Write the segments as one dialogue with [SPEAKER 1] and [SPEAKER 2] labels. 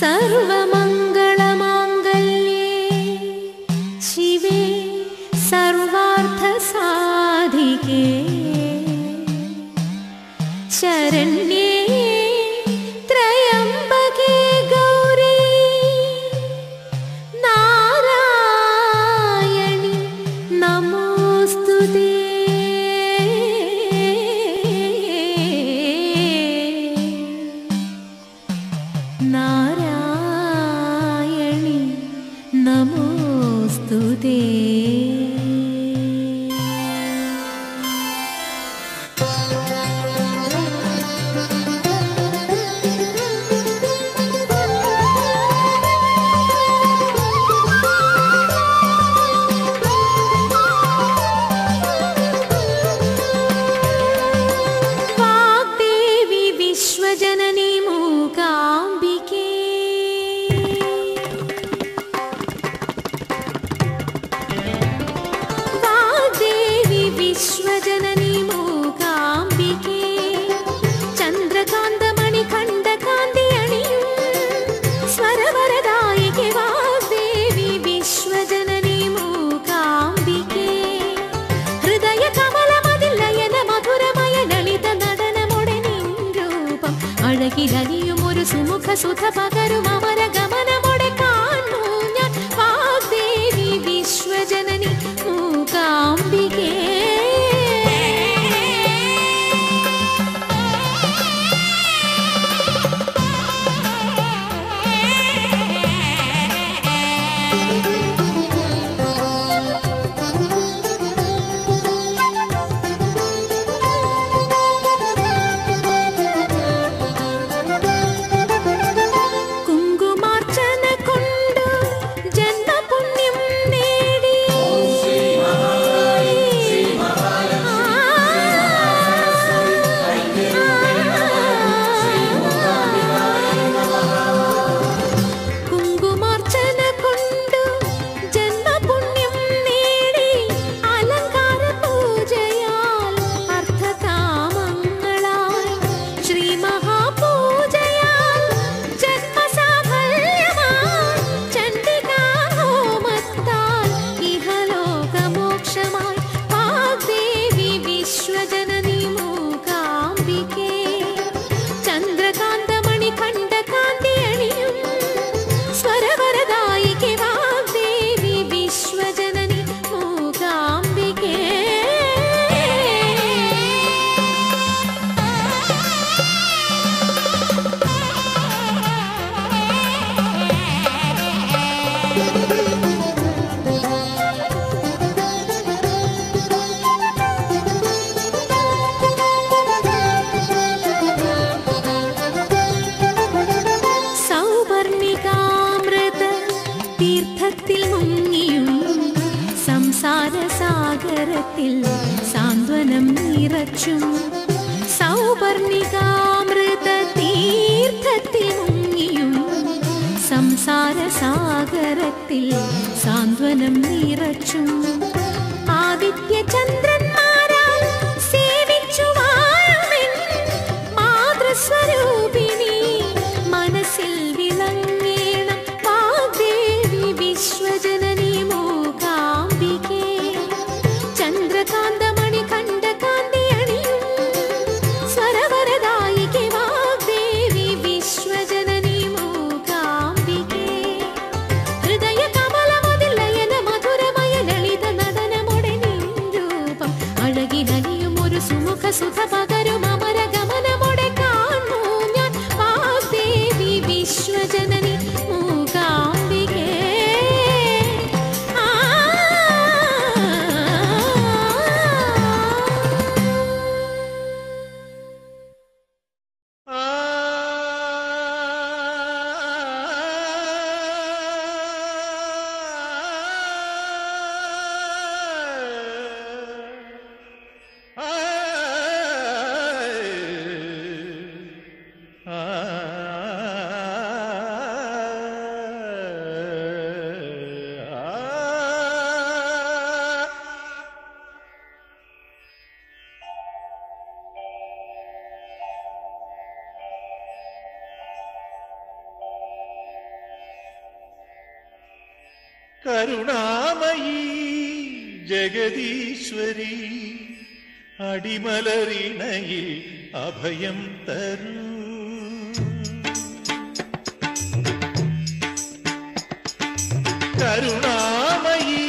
[SPEAKER 1] سروم enamoré. 说他发呆。
[SPEAKER 2] കരുണാമയി ജഗദീശ്വരി അടിമലറിണയിൽ അഭയം തരു. കരുണാമയി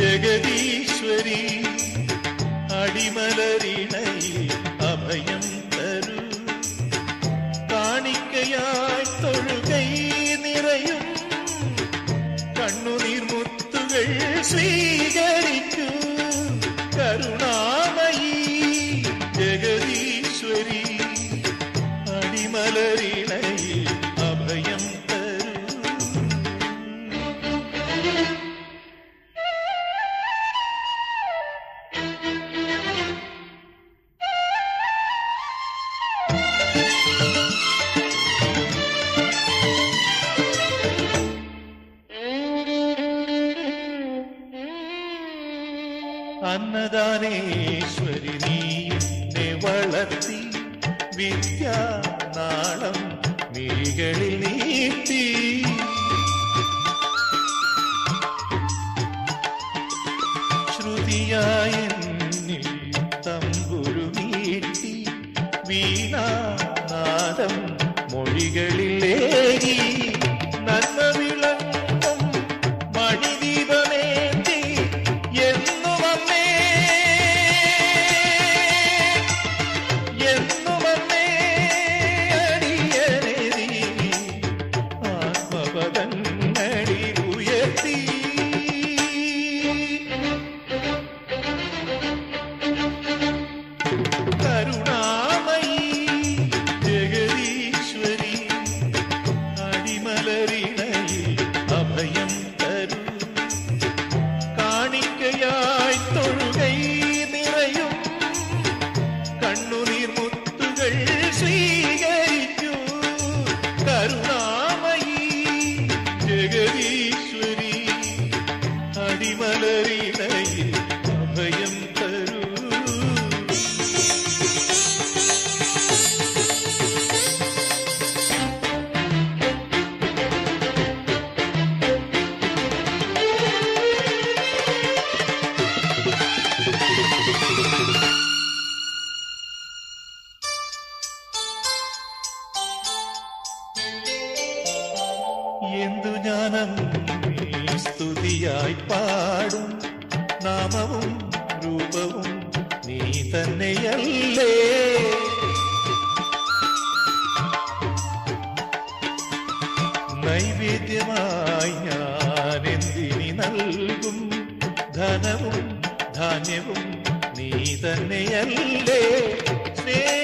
[SPEAKER 2] ജഗദീശ്വരി അടിമലറിണയിൽ അഭയം തരു. കാണിക്കയാ sleep. അന്നദാനേശ്വരി നീ വളർത്തി. വിദ്യാനാളം നീകളിൽ നീട്ടി. alegría. തന്നെയല്ലേ? നൈവേദ്യമായി ഞാൻ എന്തിനി നൽകും? ധനവും ധാന്യവും നീ തന്നെയല്ലേ?
[SPEAKER 3] സ്നേഹ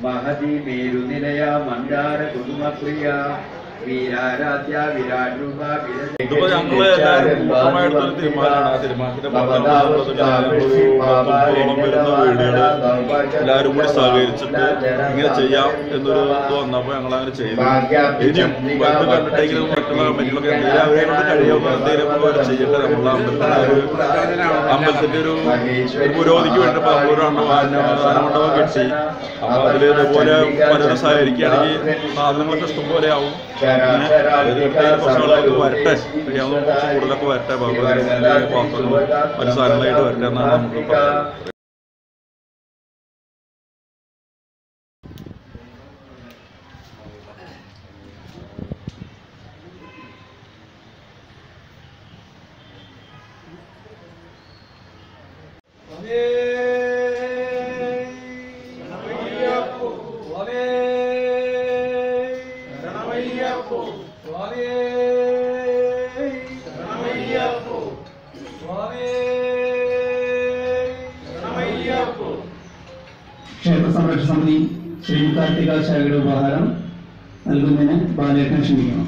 [SPEAKER 3] مہدی میرا منڈار کتمپری
[SPEAKER 4] ഇതിപ്പോ ഞങ്ങൾ എല്ലാവരും കൂട്ടമായിട്ടൊരു തീരുമാനമാണ്. ആ തീരുമാനത്തിന്റെ ഭാഗമായിട്ട് പത്തോളം വരുന്ന വീടുകൾ എല്ലാവരും കൂടി സഹകരിച്ചിട്ട് ഇങ്ങനെ ചെയ്യാം എന്നൊരു ഇത് വന്നപ്പോ ഞങ്ങൾ അങ്ങനെ ചെയ്തു. ഇനിയും വന്ന് കണ്ടിട്ടെങ്കിലും മറ്റുള്ള കമ്മിറ്റികളൊക്കെ എന്തെങ്കിലും കഴിയുമ്പോൾ എന്തെങ്കിലും അവർ ചെയ്യട്ടെ. നമ്മളെ അമ്പലത്തിന്റെ ഒരു അമ്പലത്തിന്റെ ഒരു പുരോഗതിക്ക് വേണ്ടി നമ്മളൊരു കിട്ടി. അപ്പൊ അതിൽ ഇതുപോലെ പലരും സഹകരിക്കുകയാണെങ്കിൽ സാധനങ്ങളൊക്കെ ഇഷ്ടംപോലെ ആവും. വരട്ടെ. കൂടുതലൊക്കെ വരട്ടെ. ബാബു ഒരു സാധനങ്ങളായിട്ട് വരട്ടെ എന്നാണ് നമുക്ക് പറയുന്നത്
[SPEAKER 5] ക്ഷേത്ര സംരക്ഷണ സമിതി ശ്രീ കാർത്തിക ശാഖയുടെ ഉപഹാരം നൽകുന്നതിന് ബാലേട്ടനെ ക്ഷണിക്കണം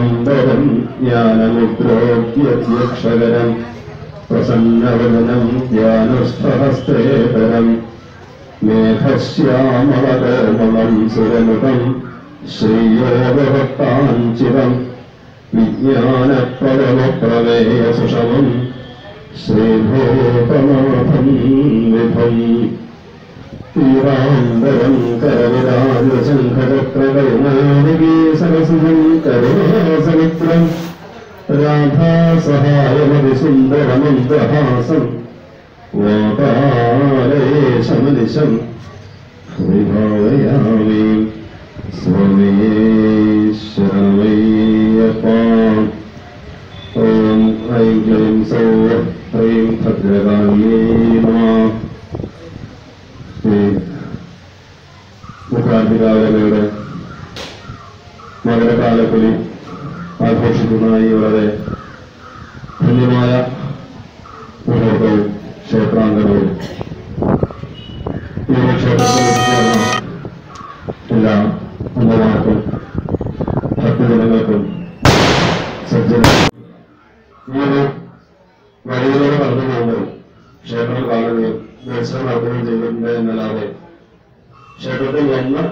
[SPEAKER 6] म् ज्ञाननिद्रोद्यक्षगनम् प्रसन्नवदनम् ज्ञानुष्ठहस्तेतरम् मेघश्यामलकर्ममम् सुरमुखम् श्रीयोगभक्ताञ्चिरम् विज्ञानप्रदमप्रवेयसुषमम् श्रीभोपमोभम् विभम् ीराम्बरं करविराजशङ्खचक्रवैमादिवी सरसिंहं करे सवित्रम् राधासहायमधिसुन्दरमन्त्रहासम् वातारेशमनिशम् विभावयामि स्वामीश्वरमय्यपा ॐ ऐं क्लीं सौ ह्रीं भद्रकाल्ये മുഖാധികാരങ്ങളുടെ മകരകാലക്കുലി ആഘോഷിക്കുന്ന ഈ വളരെ ധന്യമായ മുഹൂർത്തവും ക്ഷേത്രാങ്കണവും ഈ ക്ഷേത്രത്തിൽ എല്ലാ അമ്മമാർക്കും ഭക്തജനങ്ങൾക്കും സജ്ജന ഈ ഒരു വഴിയിലൂടെ കടന്നു പോകുമ്പോൾ ക്ഷേത്രം കാണുകയും ദർശനം നടത്തുകയും ചെയ്തിട്ടുണ്ട് എന്നല്ലാതെ ക്ഷേത്രത്തിൽ വന്ന്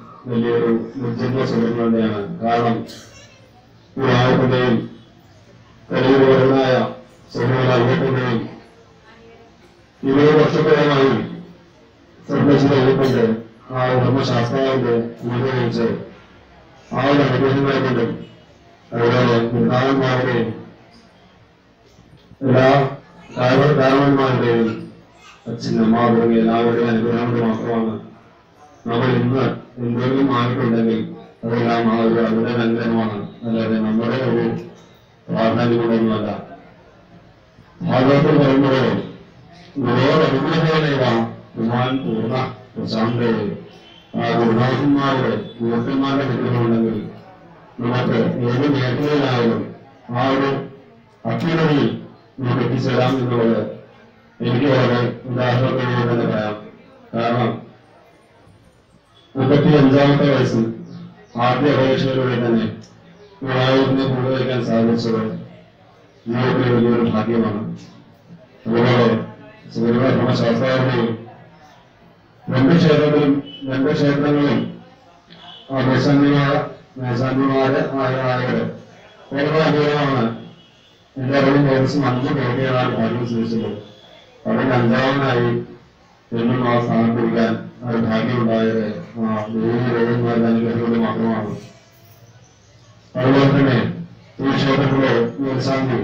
[SPEAKER 6] വലിയൊരു നിർജന്യ സുഖം തന്നെയാണ് കാരണം ഈ ആയത്തിന്റെയും കലിയുഗവരനായ സുഹൃത്തുക്കൾ അയ്യപ്പന്റെയും ഇരുപത് വർഷത്തോളമായി സർവശിത അയ്യപ്പന്റെ ആ ധർമ്മശാസ്ത്രാവിന്റെ പൂജ ആ ഒരു അനുഗ്രഹങ്ങളെ കൊണ്ടും അതുപോലെ പിതാക്കന്മാരുടെയും എല്ലാ കാരണന്മാരുടെയും അച്ഛൻ അമ്മാവരുടെയും എല്ലാവരുടെയും അനുഗ്രഹം മാത്രമാണ് നമ്മൾ ഇന്ന് എന്തെങ്കിലും ആയിട്ടുണ്ടെങ്കിൽ അതെല്ലാം ആ ഒരു അവരുടെ അനുഗ്രഹമാണ് അല്ലാതെ നമ്മുടെ ഒരു പ്രാധാന്യം കൊണ്ടൊന്നുമല്ല ഭാഗവത്തിൽ പറയുമ്പോൾ ഗുരുവനുഗ്രഹേനൈവ കുമാൻ പൂർണ പ്രശാന്തയെ ആ ഗുരുനാഥന്മാരുടെ ഗുരുക്കന്മാരുടെ അനുഗ്രഹമുണ്ടെങ്കിൽ നമുക്ക് ഏത് മേഖലയിലായാലും ആ ഒരു അഭ്യുന്നതിയിൽ നമുക്ക് എത്തിച്ചേരാം എന്നുള്ളത് എനിക്ക് വളരെ ഉദാഹരണത്തിന് തന്നെ പറയാം. കാരണം മുപ്പത്തി അഞ്ചാമത്തെ വയസ്സിൽ ആദ്യ അപേക്ഷയിലൂടെ തന്നെ ഗുരുവായൂരിനെ കൊണ്ടുവയ്ക്കാൻ സാധിച്ചത് നിങ്ങൾക്ക് വലിയൊരു ഭാഗ്യമാണ്. അതുപോലെ ശാസ്ത്രാവിനെയും രണ്ട് ക്ഷേത്രത്തിലും രണ്ട് ക്ഷേത്രങ്ങളിലും ആ മേശാന്തിമാര മേശാന്തിമാര് ആയ വളരെ അധികമാണ് എന്റെ അറിവും ഏകദേശം അഞ്ച് പേരുകളാണ് ഭാഗ്യം സൂക്ഷിച്ചത് അതിൽ അഞ്ചാമനായി എന്നും ആ സ്ഥാനത്തിരിക്കാൻ ആ ഒരു ഭാഗ്യമുണ്ടായത് മാത്രമാണ്. അതുപോലെ തന്നെ ഈ ക്ഷേത്രത്തിലെ മേൽശാന്തി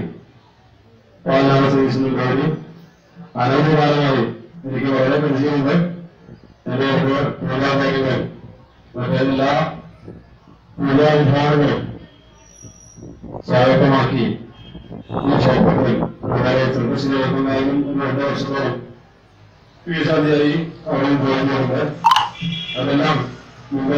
[SPEAKER 6] പാലാന സതീശന് വേണ്ടി അനവധി കാലമായി എനിക്ക് വളരെ പരിചയമുണ്ട്. എന്റെ പൂജാതൈകൾ മറ്റെല്ലാ പൂജാവിധാനങ്ങളും സ്വായത്തമാക്കി ഈ ക്ഷേത്രത്തിൽ വളരെ ചെറുപ്പശ്ശേരിയായിരുന്നാലും രണ്ട് വർഷത്തോളം വീഴ്ചാതിയായി അവരും അതെല്ലാം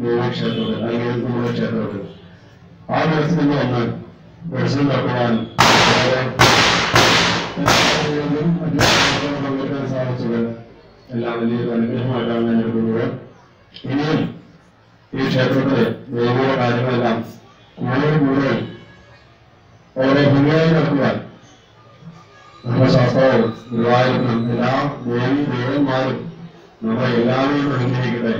[SPEAKER 6] ദേവീക്ഷേത്രത്തിൽ അല്ലെങ്കിൽ നമ്മുടെ ക്ഷേത്രത്തിൽ ആ ദിവസത്തിൽ നിന്ന് വന്ന് ദർശനം നടത്തുവാനും വളരെ പങ്കെടുക്കാൻ സാധിച്ചത് എല്ലാം വലിയൊരു അനുഗ്രഹമായിട്ടാണ് ഞാൻ എടുക്കുന്നത് ഇനിയും ഈ ക്ഷേത്രത്തിലെ ദേവിയുടെ കാര്യങ്ങളെല്ലാം കൂടുതൽ കൂടുതൽ വളരെ ഭംഗിയായി നടത്തുവാൻ നമ്മുടെ ശാസ്ത്രവും ഗുരുവായൂരിനും എല്ലാ ദേവി ദേവന്മാരും നമ്മളെ എല്ലാവരെയും അനുഗ്രഹിക്കട്ടെ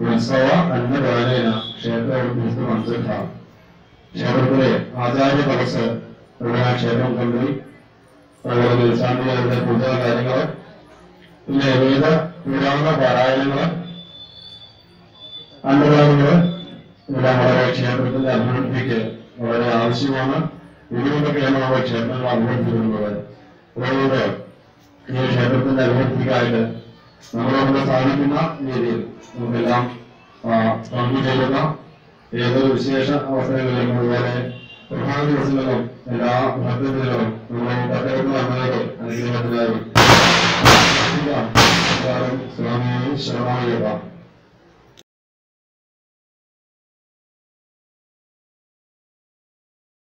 [SPEAKER 6] ഉത്സവ അന്നദാനേന ക്ഷേത്ര അനുസരിച്ച ക്ഷേത്രത്തിലെ ആചാര്യ തപസ് ഉള്ള ക്ഷേത്രം കണ്ടു. അതുപോലെ മേൽശാന്തികളുടെ പൂജാ കാര്യങ്ങൾ. പിന്നെ വേദ പുരാണ പാരായണങ്ങൾ. അന്നദാനങ്ങൾ. എല്ലാം വളരെ ക്ഷേത്രത്തിന്റെ അഭിവൃദ്ധിക്ക് വളരെ ആവശ്യമാണ്. ഇതിനൊക്കെയാണ് നമ്മുടെ ക്ഷേത്രങ്ങൾ അഭിവൃദ്ധിക്കുന്നത് അതുകൊണ്ട് ഈ ക്ഷേത്രത്തിന്റെ അഭിവൃദ്ധിക്കായിട്ട് നമ്മളോട് സാധിക്കുന്ന രീതിയിൽ നമുക്കെല്ലാം പങ്കുചേരുന്ന ഏതൊരു വിശേഷ അവസരങ്ങളിലും അതുപോലെ പ്രധാന ദിവസങ്ങളിലും എല്ലാ ഭക്തജനങ്ങളും നമ്മുടെ പട്ടയത്തിൽ വന്നവരെ അനുഗ്രഹത്തിനായി. സ്വാമി